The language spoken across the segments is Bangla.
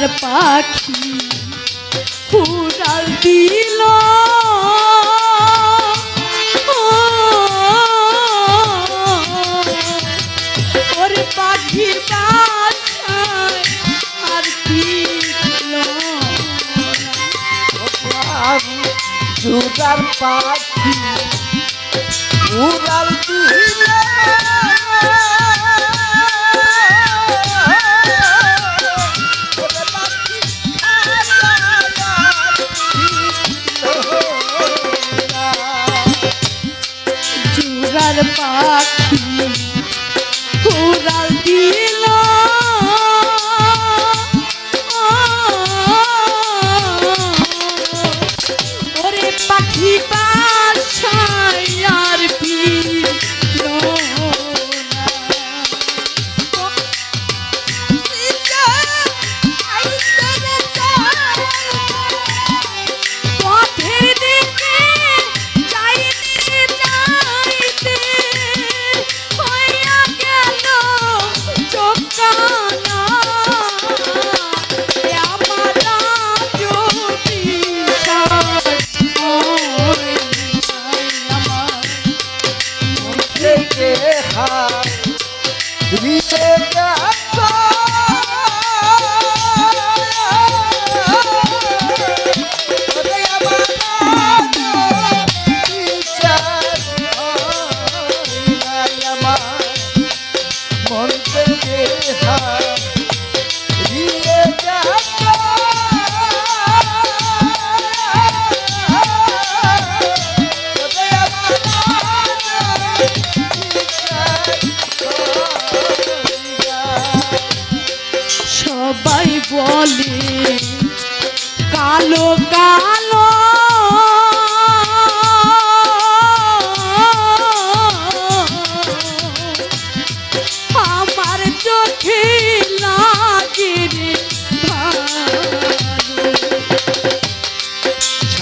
আর পাখি উড়াল দিল। আর পাখি উড়াল দিল।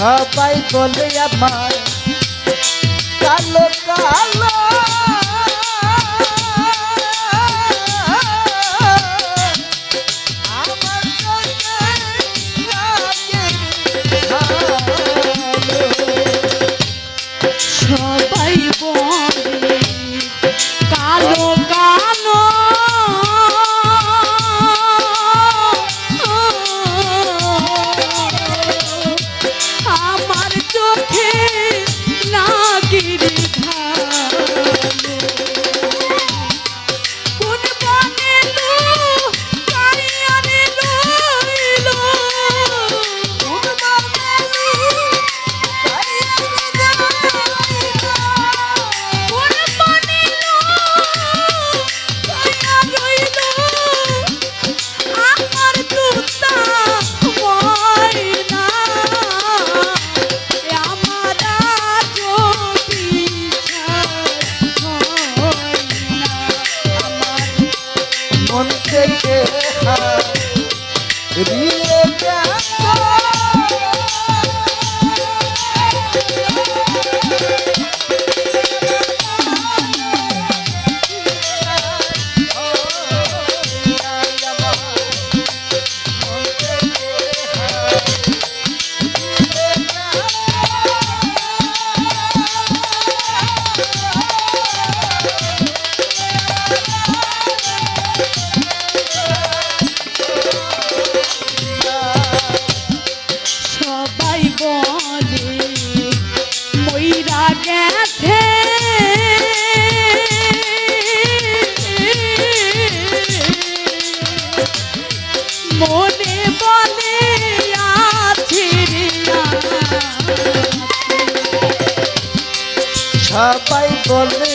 সবাই বলে আমায় Ah, ah. আছে। সবাই বলে